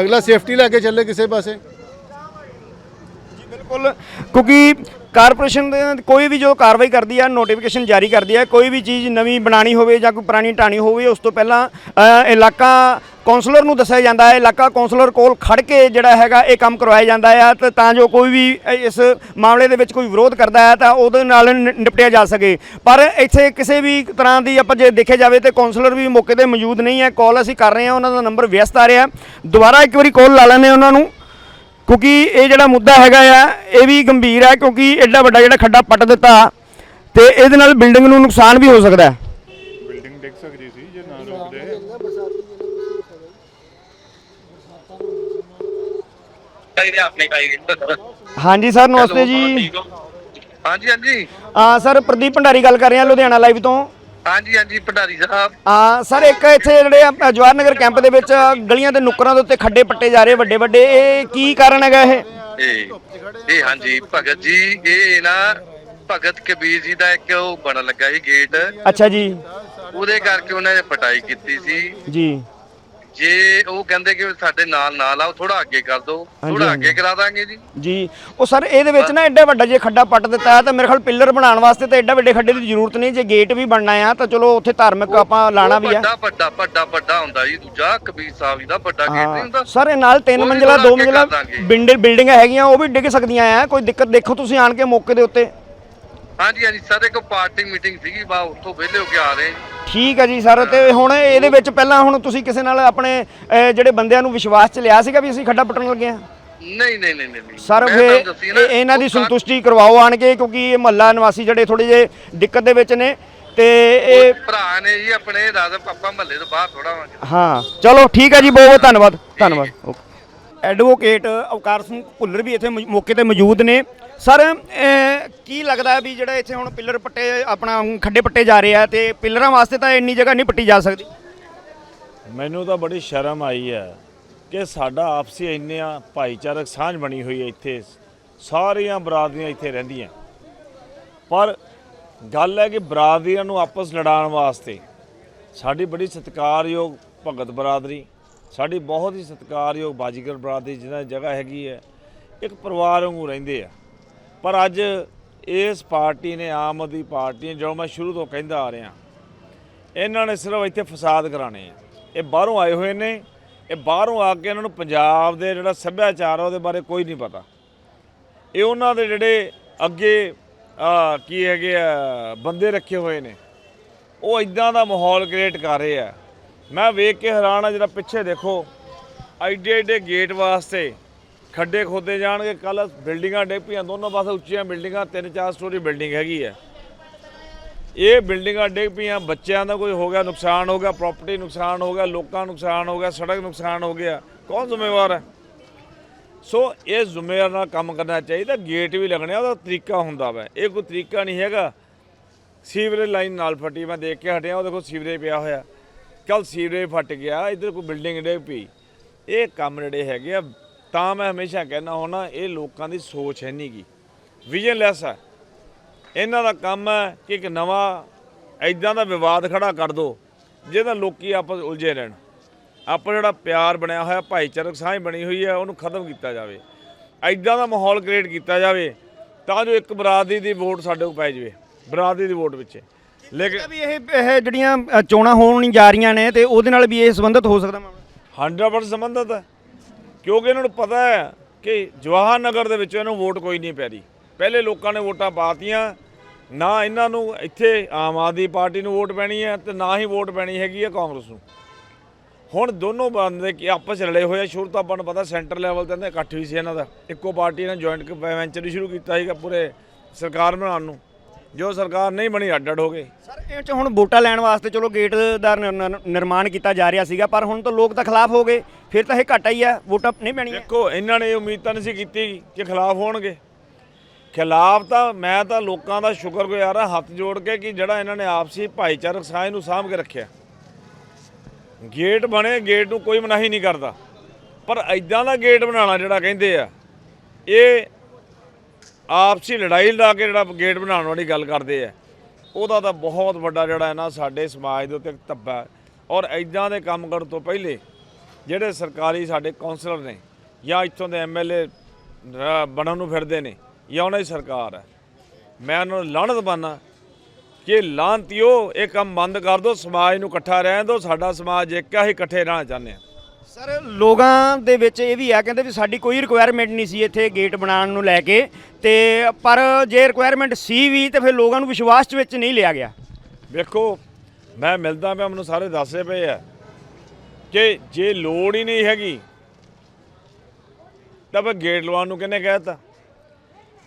[SPEAKER 5] ਅਗਲਾ ਸੇਫਟੀ ਲੈ ਕੇ ਚੱਲੇ ਕਿਸੇ ਪਾਸੇ।
[SPEAKER 2] ਬਿਲਕੁਲ। ਕਿਉਂਕਿ ਕਾਰਪੋਰੇਸ਼ਨ ਦੇ ਕੋਈ ਵੀ ਜੋ ਕਾਰਵਾਈ ਕਰਦੀ ਹੈ ਨੋਟੀਫਿਕੇਸ਼ਨ ਜਾਰੀ ਕਰਦੀ ਹੈ ਕੋਈ ਵੀ ਚੀਜ਼ ਨਵੀਂ ਬਣਾਣੀ ਹੋਵੇ ਜਾਂ ਕੋਈ ਪੁਰਾਣੀ ਢਾਣੀ ਹੋਵੇ, ਉਸ ਤੋਂ ਪਹਿਲਾਂ ਇਲਾਕਾ ਕੌਂਸਲਰ ਨੂੰ ਦੱਸਿਆ ਜਾਂਦਾ ਹੈ, ਇਲਾਕਾ ਕੌਂਸਲਰ ਕੋਲ ਖੜ ਕੇ ਜਿਹੜਾ ਹੈਗਾ ਇਹ ਕੰਮ ਕਰਵਾਇਆ ਜਾਂਦਾ ਹੈ ਤੇ ਤਾਂ ਜੋ ਕੋਈ ਵੀ ਇਸ ਮਾਮਲੇ ਦੇ ਵਿੱਚ ਕੋਈ ਵਿਰੋਧ ਕਰਦਾ ਹੈ ਤਾਂ ਉਹਦੇ ਨਾਲ ਨਿ- ਨਿਪਟਿਆ ਜਾ ਸਕੇ। ਪਰ ਇੱਥੇ ਕਿਸੇ ਵੀ ਤਰ੍ਹਾਂ ਦੀ ਆਪਾਂ ਜੇ ਦੇਖਿਆ ਜਾਵੇ ਤੇ ਕੌਂਸਲਰ ਵੀ ਮੌਕੇ ਤੇ ਮੌਜੂਦ ਨਹੀਂ ਹੈ, ਕਾਲ ਅਸੀਂ ਕਰ ਰਹੇ ਹਾਂ, ਉਹਨਾਂ ਦਾ ਨੰਬਰ ਵਿਅਸਤ ਆ ਰਿਹਾ। ਦੁਬਾਰਾ ਇੱਕ ਵਾਰੀ ਕਾਲ ਲਾ ਲੈਂਦੇ ਹਾਂ ਉਹਨਾਂ ਨੂੰ, ਕਿਉਂਕਿ ਇਹ ਜਿਹੜਾ ਮੁੱਦਾ ਹੈਗਾ ਆ, ਇਹ ਵੀ ਗੰਭੀਰ ਹੈ, ਕਿਉਂਕਿ ਐਡਾ ਵੱਡਾ ਜਿਹੜਾ ਖੱਡਾ ਪੱਟ ਦਿੱਤਾ ਤੇ ਇਹਦੇ ਨਾਲ ਬਿਲਡਿੰਗ ਨੂੰ ਨੁਕਸਾਨ ਵੀ ਹੋ ਸਕਦਾ ਹੈ
[SPEAKER 6] ਬਿਲਡਿੰਗ ਡਿੱਗ ਸਕਦੀ ਸੀ ਜੇ ਨਾ ਰੁਕਦੇ
[SPEAKER 8] ਕਾਈ
[SPEAKER 2] ਹਾਂਜੀ ਸਰ ਨਮਸਤੇ ਜੀ।
[SPEAKER 8] ਹਾਂਜੀ ਹਾਂਜੀ।
[SPEAKER 2] ਆ ਸਰ ਪ੍ਰਦੀਪ ਭੰਡਾਰੀ ਗੱਲ ਕਰ ਰਹੇ ਹਾਂ ਲੁਧਿਆਣਾ ਲਾਈਵ ਤੋਂ।
[SPEAKER 8] ਹਾਂਜੀ ਹਾਂਜੀ ਭੰਡਾਰੀ ਸਾਹਿਬ।
[SPEAKER 2] ਆ ਸਰ ਇੱਕ ਇੱਥੇ ਜਿਹੜੇ ਆ ਜਵਾਹਰ ਨਗਰ ਕੈਂਪ ਦੇ ਵਿੱਚ ਗਲੀਆਂ ਦੇ ਨੁੱਕਰਾਂ ਦੇ ਉੱਤੇ ਖੱਡੇ ਪੱਟੇ ਜਾ ਰਹੇ ਵੱਡੇ ਵੱਡੇ। ਇਹ ਕੀ ਕਾਰਨ ਹੈਗਾ ਇਹ?
[SPEAKER 8] ਇਹ ਇਹ ਹਾਂਜੀ ਭਗਤ ਜੀ ਇਹ ਨਾ ਭਗਤ ਕਬੀਰ ਜੀ ਦਾ ਇੱਕ ਉਹ ਬਣਨ ਲੱਗਾ ਸੀ ਗੇਟ।
[SPEAKER 2] ਅੱਛਾ ਜੀ।
[SPEAKER 8] ਉਹਦੇ ਕਰਕੇ ਉਹਨਾਂ ਨੇ ਪਟਾਈ ਕੀਤੀ ਸੀ।
[SPEAKER 2] ਜੀ।
[SPEAKER 8] ਜੇ ਉਹ ਕਹਿੰਦੇ ਕਿ ਸਾਡੇ ਨਾਲ ਨਾਲ ਆਓ ਥੋੜਾ ਅੱਗੇ ਕਰ ਦਿਓ ਥੋੜਾ ਅੱਗੇ ਕਰਾ ਦਾਂਗੇ ਜੀ।
[SPEAKER 2] ਜੀ ਉਹ ਸਰ ਇਹਦੇ ਵਿੱਚ ਨਾ ਐਡਾ ਵੱਡਾ ਜੇ ਖੱਡਾ ਪੱਟ ਦਿੱਤਾ ਹੈ ਤਾਂ ਮੇਰੇ ਖਿਆਲ ਪਿੱਲਰ ਬਣਾਉਣ ਵਾਸਤੇ ਤਾਂ ਐਡਾ ਵੱਡੇ ਖੱਡੇ ਦੀ ਜ਼ਰੂਰਤ ਨਹੀਂ ਜੇ ਗੇਟ ਵੀ ਬਣਨਾ ਆ ਤਾਂ ਚਲੋ ਉੱਥੇ ਧਾਰਮਿਕ ਆਪਾਂ ਲਾਣਾ ਵੀ ਆ।
[SPEAKER 8] ਵੱਡਾ ਵੱਡਾ ਵੱਡਾ ਵੱਡਾ ਹੁੰਦਾ ਜੀ ਦੂਜਾ ਕਬੀਰ ਸਾਹਿਬ ਜੀ ਦਾ ਵੱਡਾ ਗੇਟ ਨਹੀਂ ਹੁੰਦਾ।
[SPEAKER 2] ਸਰ ਇਹ ਨਾਲ ਤਿੰਨ
[SPEAKER 8] ਉਹ ਵੀ
[SPEAKER 2] ਮੰਜ਼ਿਲਾ
[SPEAKER 8] ਥੋੜ੍ਹਾ
[SPEAKER 2] ਦੋ
[SPEAKER 8] ਅੱਗੇ
[SPEAKER 2] ਮੰਜ਼ਿਲਾ ਬਿਲਡਿੰਗਾਂ ਹੈਗੀਆਂ ਉਹ ਵੀ ਡਿੱਗ ਸਕਦੀਆਂ ਆ ਕੋਈ ਦਿੱਕਤ ਦੇਖੋ ਤੁਸੀਂ ਆਣ ਕੇ ਮੌਕੇ ਦੇ ਉੱਤੇ।
[SPEAKER 8] ਹਾਂਜੀ ਹਾਂਜੀ ਸਰ ਇੱਕ ਪਾਰਟੀ ਮੀਟਿੰਗ ਸੀਗੀ ਬਾ ਉੱਥੋਂ ਵਿਹਲੇ ਹੋ ਕੇ ਆ ਰਹੇ।
[SPEAKER 2] ਠੀਕ ਹੈ ਜੀ ਸਰ ਤੇ ਹੁਣ ਇਹਦੇ ਵਿੱਚ ਪਹਿਲਾਂ ਹੁਣ ਤੁਸੀਂ ਕਿਸੇ ਨਾਲ ਆਪਣੇ ਅਹ, ਜਿਹੜੇ ਬੰਦਿਆਂ ਨੂੰ ਵਿਸ਼ਵਾਸ 'ਚ ਲਿਆ ਸੀਗਾ ਵੀ ਅਸੀਂ ਖੱਡਾ ਪੱਟਣ ਲੱਗੇ ਆ
[SPEAKER 8] ਨਹੀਂ ਨਹੀਂ ਨਹੀਂ ਨਹੀਂ ਨਹੀਂ।
[SPEAKER 2] ਸਰ
[SPEAKER 8] ਮੈਂ
[SPEAKER 2] ਫੇ
[SPEAKER 8] ਤੁਹਾਨੂੰ ਦੱਸੀ ਨਾ,
[SPEAKER 2] ਇਹਨਾਂ ਦੀ
[SPEAKER 8] ਉਹ
[SPEAKER 2] ਸੰਤੁਸ਼ਟੀ ਕਰਵਾਓ ਆਣ ਕੇ ਕਿਉਂਕਿ ਇਹ ਮਹੱਲਾ ਨਿਵਾਸੀ ਜਿਹੜੇ ਥੋੜੇ ਜੇ ਦਿੱਕਤ ਦੇ ਵਿੱਚ ਨੇ ਤੇ ਇਹ
[SPEAKER 8] ਭਰਾ ਨੇ ਜੀ ਆਪਣੇ ਰਾਜਾ ਪਾਪਾ ਮਹੱਲੇ ਤੋਂ ਬਾਹਰ ਥੋੜਾ ਵਾਂਗੇ
[SPEAKER 2] ਹਾਂ ਚਲੋ ਠੀਕ ਹੈ ਜੀ ਬਹੁਤ ਬਹੁਤ ਧੰਨਵਾਦ ਧੰਨਵਾਦ ਓਕੇ ਐਡਵੋਕੇਟ ਅਵਕਾਰ ਸਿੰਘ ਭੁੱਲਰ ਵੀ ਇੱਥੇ ਮੌ- ਮੌਕੇ ਤੇ ਮੌਜੂਦ ਨੇ। ਸਰ ਅਹ, ਕੀ ਲੱਗਦਾ ਹੈ ਵੀ ਜਿਹੜਾ ਇੱਥੇ ਹੁਣ ਪਿੱਲਰ ਪੱਟੇ ਆਪਣਾ ਖੱਡੇ ਪੱਟੇ ਜਾ ਰਹੇ ਆ ਤੇ ਪਿੱਲਰਾਂ ਵਾਸਤੇ ਤਾਂ ਇੰਨੀ ਜਗ੍ਹਾ ਨਹੀਂ ਪੱਟੀ ਜਾ ਸਕਦੀ?
[SPEAKER 3] ਮੈਨੂੰ ਤਾਂ ਬੜੀ ਸ਼ਰਮ ਆਈ ਹੈ ਕਿ ਸਾਡਾ ਆਪਸੀ ਇੰਨੀਆਂ ਭਾਈਚਾਰਕ ਸਾਂਝ ਬਣੀ ਹੋਈ ਹੈ ਇੱਥੇ। ਸਾਰੀਆਂ ਬਰਾਦਰੀਆਂ ਇੱਥੇ ਰਹਿੰਦੀਆਂ। ਪਰ ਗੱਲ ਹੈ ਕਿ ਬਰਾਦਰੀਆਂ ਨੂੰ ਆਪਸ ਲੜਾਉਣ ਵਾਸਤੇ ਸਾਡੀ ਬੜੀ ਸਤਿਕਾਰਯੋਗ ਭਗਤ ਬਰਾਦਰੀ ਸਾਡੀ ਬਹੁਤ ਹੀ ਸਤਿਕਾਰਯੋਗ ਬਾਜੀਗਰ ਬਰਾਦਰੀ ਜਿਹਨਾਂ ਦੀ ਜਗ੍ਹਾ ਹੈਗੀ ਹੈ, ਇੱਕ ਪਰਿਵਾਰ ਵਾਂਗੂ ਰਹਿੰਦੇ ਆ। ਪਰ ਅੱਜ ਇਸ ਪਾਰਟੀ ਨੇ, ਆਮ ਆਦਮੀ ਪਾਰਟੀ ਨੇ ਜੋ ਮੈਂ ਸ਼ੁਰੂ ਤੋਂ ਕਹਿੰਦਾ ਆ ਰਿਹਾ, ਇਹਨਾਂ ਨੇ ਸਿਰਫ ਇੱਥੇ ਫਸਾਦ ਕਰਾਣੇ ਆ। ਇਹ ਬਾਹਰੋਂ ਆਏ ਹੋਏ ਨੇ, ਇਹ ਬਾਹਰੋਂ ਆ ਕੇ ਇਹਨਾਂ ਨੂੰ ਪੰਜਾਬ ਦੇ ਜਿਹੜਾ ਸੱਭਿਆਚਾਰ ਆ, ਉਹਦੇ ਬਾਰੇ ਕੋਈ ਨਹੀਂ ਪਤਾ। ਇਹ ਉਹਨਾਂ ਦੇ ਜਿਹੜੇ ਅੱਗੇ, ਆ, ਕੀ ਹੈਗੇ ਆ, ਬੰਦੇ ਰੱਖੇ ਹੋਏ ਨੇ। ਉਹ ਇਦਾਂ ਦਾ ਮਾਹੌਲ ਕ੍ਰੀਏਟ ਕਰ ਰਹੇ ਆ। ਮੈਂ ਵੇਖ ਕੇ ਹੈਰਾਨ ਆ ਜਿਹੜਾ ਪਿੱਛੇ ਦੇਖੋ ਐਡੇ ਐਡੇ ਗੇਟ ਵਾਸਤੇ ਖੱਡੇ ਖੋਦੇ ਜਾਣਗੇ ਕੱਲ ਬਿਲਡਿੰਗਾਂ ਡਿੱਗ ਪਈਆਂ ਦੋਨੋਂ ਪਾਸੇ ਉੱਚੀਆਂ ਬਿਲਡਿੰਗਾਂ ਤਿੰਨ ਚਾਰ ਸਟੋਰੀ ਬਿਲਡਿੰਗ ਹੈਗੀ ਹੈ ਇਹ ਬਿਲਡਿੰਗਾਂ ਡਿੱਗ ਪਈਆਂ ਬੱਚਿਆਂ ਦਾ ਕੋਈ ਹੋ ਗਿਆ ਨੁਕਸਾਨ ਹੋ ਗਿਆ ਪ੍ਰਾਪਰਟੀ ਨੁਕਸਾਨ ਹੋ ਗਿਆ ਲੋਕਾਂ ਨੂੰ ਨੁਕਸਾਨ ਹੋ ਗਿਆ ਸੜਕ ਨੁਕਸਾਨ ਹੋ ਗਿਆ ਕੌਣ ਜ਼ਿੰਮੇਵਾਰ ਹੈ? ਸੋ ਇਹ ਜ਼ਿੰਮੇਵਾਰ ਨਾਲ ਕੰਮ ਕਰਨਾ ਚਾਹੀਦਾ ਗੇਟ ਵੀ ਲੱਗਣੇ ਆ, ਉਹਦਾ ਤਰੀਕਾ ਹੁੰਦਾ ਵਾ। ਇਹ ਕੋਈ ਤਰੀਕਾ ਨਹੀਂ ਹੈਗਾ। ਸੀਵਰੇਜ ਲਾਈਨ ਨਾਲ ਫਟੀ ਮੈਂ ਦੇਖ ਕੇ ਹਟਿਆ ਉਹ ਦੇਖੋ ਸੀਵਰੇਜ ਪਿਆ ਹੋਇਆ। ਕੱਲ ਸੀਵਰੇਜ ਫਟ ਗਿਆ, ਇੱਧਰ ਕੋਈ ਬਿਲਡਿੰਗ ਡਿੱਗ ਪਈ। ਇਹ ਕੰਮ ਜਿਹੜੇ ਹੈਗੇ ਆ, ਤਾਂ ਮੈਂ ਹਮੇਸ਼ਾ ਕਹਿੰਦਾ ਹੁੰਦਾ, ਇਹ ਲੋਕਾਂ ਦੀ ਸੋਚ ਹੈ ਨਹੀਂਗੀ ਵਿਜ਼ਨਲੈਸ ਹੈ ਇਹਨਾਂ ਦਾ ਕੰਮ ਹੈ ਕਿ ਇੱਕ ਨਵਾਂ ਐਦਾਂ ਦਾ ਵਿਵਾਦ ਖੜਾ ਕਰ ਦੋ, ਜਿਹਦਾ ਲੋਕੀ ਆਪਸ ਉਲਝੇ ਰਹਿਣ। ਆਪਣਾ ਜਿਹੜਾ ਪਿਆਰ ਬਣਿਆ ਹੋਇਆ, ਭਾਈਚਾਰਕ ਸਾਂਝ ਬਣੀ ਹੋਈ ਹੈ, ਉਹਨੂੰ ਖਤਮ ਕੀਤਾ ਜਾਵੇ। ਐਦਾਂ ਦਾ ਮਾਹੌਲ ਕ੍ਰੀਏਟ ਕੀਤਾ ਜਾਵੇ, ਤਾਂ ਜੋ ਇੱਕ ਬਰਾਦਰੀ ਦੀ ਵੋਟ ਸਾਡੇ ਕੋਲ ਪੈ ਜਾਵੇ, ਬਰਾਦਰੀ ਦੀ ਵੋਟ ਪਿੱਛੇ ਲੇਕਿਨ
[SPEAKER 2] ਵੀ ਇਹ ਇਹ ਜਿਹੜੀਆਂ ਅ, ਚੋਣਾਂ ਹੋਣ ਜਾ ਰਹੀਆਂ ਨੇ ਤੇ ਉਹਦੇ ਨਾਲ ਵੀ ਇਹ ਸੰਬੰਧਿਤ ਹੋ ਸਕਦਾ ਮਾਮਲਾ?
[SPEAKER 3] 100% ਸੰਬੰਧਤ ਹੈ। ਕਿਉਂਕਿ ਇਹਨਾਂ ਨੂੰ ਪਤਾ ਹੈ ਕਿ ਜਵਾਹਰ ਨਗਰ ਦੇ ਵਿੱਚ ਇਹਨੂੰ ਵੋਟ ਕੋਈ ਨਹੀਂ ਪੈ ਰਹੀ ਪਹਿਲੇ ਲੋਕਾਂ ਨੇ ਵੋਟਾਂ ਪਾਤੀਆਂ ਨਾ ਇਹਨਾਂ ਨੂੰ ਇੱਥੇ ਆਮ ਆਦਮੀ ਪਾਰਟੀ ਨੂੰ ਵੋਟ ਪੈਣੀ ਹੈ ਤੇ ਨਾ ਹੀ ਵੋਟ ਪੈਣੀ ਹੈਗੀ ਹੈ ਕਾਂਗਰਸ ਨੂੰ। ਹੁਣ ਦੋਨੋਂ ਬੰਦੇ ਕੀ ਆਪਸ 'ਚ ਲੜੇ ਹੋਏ ਆ ਸ਼ੁਰੂ ਤੋਂ ਆਪਾਂ ਨੂੰ ਪਤਾ ਸੈਂਟਰ ਲੈਵਲ ਤੇ ਇਹਨਾਂ ਦਾ ਇਕੱਠ ਵੀ ਸੀ ਇਹਨਾਂ ਦਾ। ਇੱਕੋ ਪਾਰਟੀ ਨੇ ਜੁਆਇੰਟ ਵੈਂਚਰ ਵੀ ਸ਼ੁਰੂ ਕੀਤਾ ਸੀਗਾ ਪੂਰੇ ਸਰਕਾਰ ਬਣਾਉਣ ਨੂੰ। ਜੋ ਸਰਕਾਰ ਨਹੀਂ ਬਣੀ ਅੱਡ ਅੱਡ ਹੋ ਗਏ।
[SPEAKER 2] ਸਰ ਇਹ ਚ ਹੁਣ ਵੋਟਾਂ ਲੈਣ ਵਾਸਤੇ ਚਲੋ ਗੇਟ ਦਾ ਨਿਰ- ਨਿਰ- ਨਿਰਮਾਣ ਕੀਤਾ ਜਾ ਰਿਹਾ ਸੀਗਾ ਪਰ ਹੁਣ ਤਾਂ ਲੋਕ ਤਾਂ ਖਿਲਾਫ ਹੋ ਗਏ। ਫਿਰ ਤਾਂ ਇਹ ਘਾਟਾ ਹੀ ਆ ਵੋਟਾਂ ਨਹੀਂ ਪੈਣੀਆਂ
[SPEAKER 3] ਦੇਖੋ ਇਹਨਾਂ ਨੇ ਇਹ ਉਮੀਦ ਤਾਂ ਨਹੀਂ ਸੀ ਕੀਤੀ ਕਿ ਖਿਲਾਫ ਹੋਣਗੇ। ਖਿਲਾਫ ਤਾਂ ਮੈਂ ਤਾਂ ਲੋਕਾਂ ਦਾ ਸ਼ੁਕਰਗੁਜ਼ਾਰ ਆ ਹੱਥ ਜੋੜ ਕੇ ਕਿ ਜਿਹੜਾ ਇਹਨਾਂ ਨੇ ਆਪਸੀ ਭਾਈਚਾਰਕ ਸਾਂਝ ਨੂੰ ਸਾਂਭ ਕੇ ਰੱਖਿਆ। ਗੇਟ ਬਣੇ ਗੇਟ ਨੂੰ ਕੋਈ ਮਨਾਹੀ ਨਹੀਂ ਕਰਦਾ। ਪਰ ਐਦਾਂ ਦਾ ਗੇਟ ਬਣਾਉਣਾ ਜਿਹੜਾ ਕਹਿੰਦੇ ਆ ਇਹ ਆਪਸੀ ਲੜਾਈ ਲਾ ਕੇ ਜਿਹੜਾ ਗੇਟ ਬਣਾਉਣ ਵਾਲੀ ਗੱਲ ਕਰਦੇ ਆ। ਉਹਦਾ ਤਾਂ ਬਹੁਤ ਵੱਡਾ ਜਿਹੜਾ ਹੈ ਨਾ ਸਾਡੇ ਸਮਾਜ ਦੇ ਉੱਤੇ ਧੱਬਾ ਔਰ ਐਦਾਂ ਦੇ ਕੰਮ ਕਰਨ ਤੋਂ ਪਹਿਲੇ ਜਿਹੜੇ ਸਰਕਾਰੀ ਸਾਡੇ ਕਾਉਂਸਲਰ ਨੇ ਜਾਂ ਇੱਥੋਂ ਦੇ ਐਮਐਲਏ ਬਣਨ ਨੂੰ ਫਿਰਦੇ ਨੇ ਜਾਂ ਉਹਨਾਂ ਦੀ ਸਰਕਾਰ ਹੈ। ਮੈਂ ਉਹਨਾਂ ਨੂੰ ਲਾਹਨਤ ਪਾਨਾ ਕਿ ਲਾਂਤਿਓ ਇਹ ਕੰਮ ਬੰਦ ਕਰ ਦਿਓ ਸਮਾਜ ਨੂੰ ਇਕੱਠਾ ਰਹਿਣ ਦਿਓ ਸਾਡਾ ਸਮਾਜ ਇੱਕ ਆ ਹੀ ਇਕੱਠੇ ਰਹਿਣਾ ਚਾਹੁੰਦੇ ਆ
[SPEAKER 2] ਸਰ, ਲੋਕਾਂ ਦੇ ਵਿੱਚ ਇਹ ਵੀ ਆ, ਕਹਿੰਦੇ ਵੀ ਸਾਡੀ ਕੋਈ ਰਿਕੁਆਇਰਮੈਂਟ ਨਹੀਂ ਸੀ ਇੱਥੇ ਗੇਟ ਬਣਾਉਣ ਨੂੰ ਲੈ ਕੇ। ਤੇ ਪਰ ਜੇ ਰਿਕੁਆਇਰਮੈਂਟ ਸੀ ਵੀ, ਤੇ ਫਿਰ ਲੋਕਾਂ ਨੂੰ ਵਿਸ਼ਵਾਸ ਚ ਵਿੱਚ ਨਹੀਂ ਲਿਆ ਗਿਆ।
[SPEAKER 3] ਵੇਖੋ, ਮੈਂ ਮਿਲਦਾ ਪਿਆ, ਮੈਨੂੰ ਸਾਰੇ ਦੱਸਦੇ ਪਏ ਆ ਕਿ ਜੇ ਲੋੜ ਹੀ ਨਹੀਂ ਹੈਗੀ, ਤਾਂ ਫਿਰ ਗੇਟ ਲਵਾਉਣ ਨੂੰ ਕਿਹਨੇ ਕਹਿਤਾ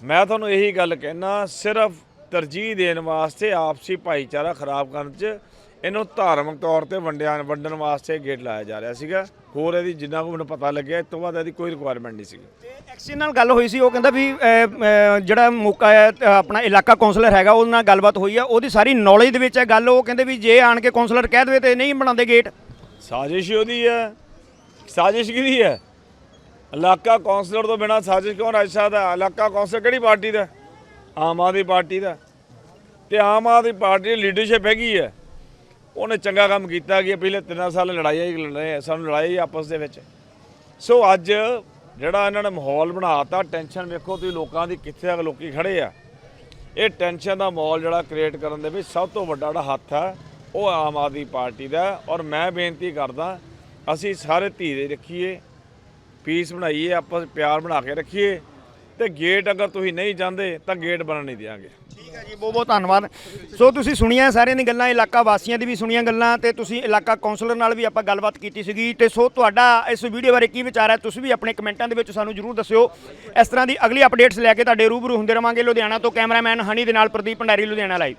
[SPEAKER 3] ਮੈਂ ਤੁਹਾਨੂੰ ਇਹੀ ਗੱਲ ਕਹਿਣਾ ਸਿਰਫ ਤਰਜੀਹ ਦੇਣ ਵਾਸਤੇ ਆਪਸੀ ਭਾਈਚਾਰਾ ਖਰਾਬ ਕਰਨ 'ਚ ਇਹਨੂੰ ਧਾਰਮਿਕ ਤੌਰ ਤੇ ਵੰਡਿਆ, ਵੰਡਣ ਵਾਸਤੇ ਗੇਟ ਲਾਇਆ ਜਾ ਰਿਹਾ ਸੀਗਾ। ਹੋਰ ਇਹਦੀ ਜਿੰਨਾ ਕੁ ਮੈਨੂੰ ਪਤਾ ਲੱਗਿਆ ਇਸ ਤੋਂ ਬਾਅਦ ਇਹਦੀ ਕੋਈ ਰਿਕੁਆਇਰਮੈਂਟ ਨਹੀਂ ਸੀਗੀ।
[SPEAKER 2] ਐਕਸੀ ਨਾਲ ਗੱਲ ਹੋਈ ਸੀ ਉਹ ਕਹਿੰਦਾ ਵੀ ਅ, ਅ, ਜਿਹੜਾ ਮੌਕਾ ਹੈ ਅ, ਆਪਣਾ ਇਲਾਕਾ ਕਾਉਂਸਲਰ ਹੈਗਾ ਉਹਦੇ ਨਾਲ ਗੱਲਬਾਤ ਹੋਈ ਆ ਉਹਦੀ ਸਾਰੀ ਨੌਲੇਜ ਦੇ ਵਿੱਚ ਹੈ ਗੱਲ ਉਹ ਕਹਿੰਦੇ ਵੀ ਜੇ ਆਣ ਕੇ ਕਾਉਂਸਲਰ ਕਹਿ ਦੇਵੇ ਤੇ ਨਹੀਂ ਬਣਾਉਂਦੇ ਗੇਟ
[SPEAKER 3] ਸਾਜ਼ਿਸ਼ ਹੀ ਉਹਦੀ ਹੈ। ਸਾਜ਼ਿਸ਼ ਕਿਹਦੀ ਹੈ? ਇਲਾਕਾ ਕੌਂਸਲਰ ਤੋਂ ਬਿਨਾ ਸਾਜ਼ਿਸ਼ ਕਿਉਂ ਰਚ ਸਕਦਾ? ਇਲਾਕਾ ਕੌਂਸਲਰ ਕਿਹੜੀ ਪਾਰਟੀ ਦਾ? ਆਮ ਆਦਮੀ ਪਾਰਟੀ ਦਾ। ਤੇ ਆਮ ਆਦਮੀ ਪਾਰਟੀ ਦੀ ਲੀਡਰਸ਼ਿਪ ਹੈਗੀ ਹੈ। ਉਹਨੇ ਚੰਗਾ ਕੰਮ ਕੀਤਾ ਕਿ ਪਿਛਲੇ 3 ਸਾਲ ਲੜਾਈਆਂ ਹੀ ਲੜੇ ਸਾਨੂੰ ਲੜਾਈ ਆਪਸ ਦੇ ਵਿੱਚ। ਸੋ ਅੱਜ ਜਿਹੜਾ ਇਹਨਾਂ ਨੇ ਮਾਹੌਲ ਬਣਾਤਾ ਟੈਨਸ਼ਨ ਵੇਖੋ ਤੁਸੀਂ ਲੋਕਾਂ ਦੀ ਕਿੱਥੇ ਤੱਕ ਲੋਕੀ ਖੜੇ ਆ। ਇਹ ਟੈਨਸ਼ਨ ਦਾ ਮਾਹੌਲ ਜਿਹੜਾ ਕ੍ਰੀਏਟ ਕਰਨ ਦੇ ਵਿੱਚ ਸਭ ਤੋਂ ਵੱਡਾ ਜਿਹੜਾ ਹੱਥ ਹੈ ਉਹ ਆਮ ਆਦਮੀ ਪਾਰਟੀ ਦਾ ਔਰ ਮੈਂ ਬੇਨਤੀ ਕਰਦਾ, ਅਸੀਂ ਸਾਰੇ ਧੀਰੇ ਰੱਖੀਏ ਪੀਸ ਬਣਾਈਏ, ਆਪਸ ਪਿਆਰ ਬਣਾ ਕੇ ਰੱਖੀਏ। ਤੇ ਗੇਟ ਅਗਰ ਤੁਸੀਂ ਨਹੀਂ ਜਾਂਦੇ, ਤਾਂ ਗੇਟ ਬਣਨ ਨਹੀਂ ਦਿਆਂਗੇ।
[SPEAKER 2] ਠੀਕ ਹੈ ਜੀ, ਬਹੁਤ ਬਹੁਤ ਧੰਨਵਾਦ। ਸੋ ਤੁਸੀਂ ਸੁਣੀਆਂ ਸਾਰਿਆਂ ਦੀਆਂ ਗੱਲਾਂ, ਇਲਾਕਾ ਵਾਸੀਆਂ ਦੀ ਵੀ ਸੁਣੀਆਂ ਗੱਲਾਂ ਤੇ ਤੁਸੀਂ ਇਲਾਕਾ ਕਾਉਂਸਲਰ ਨਾਲ ਵੀ ਆਪਾਂ ਗੱਲਬਾਤ ਕੀਤੀ ਸੀਗੀ। ਤੇ ਸੋ ਤੁਹਾਡਾ ਇਸ ਵੀਡੀਓ ਬਾਰੇ ਕੀ ਵਿਚਾਰ ਹੈ, ਤੁਸੀਂ ਵੀ ਆਪਣੇ ਕਮੈਂਟਾਂ ਦੇ ਵਿੱਚ ਸਾਨੂੰ ਜਰੂਰ ਦੱਸਿਓ। ਇਸ ਤਰ੍ਹਾਂ ਦੀ ਅਗਲੀ ਅਪਡੇਟਸ ਲੈ ਕੇ ਤੁਹਾਡੇ ਰੂਬਰੂ ਹੁੰਦੇ ਰਵਾਂਗੇ ਲੁਧਿਆਣਾ ਤੋਂ ਕੈਮਰਾਮੈਨ ਹਨੀ ਦੇ ਨਾਲ ਪ੍ਰਦੀਪ ਭੰਡਾਰੀ, ਲੁਧਿਆਣਾ ਲਾਈਵ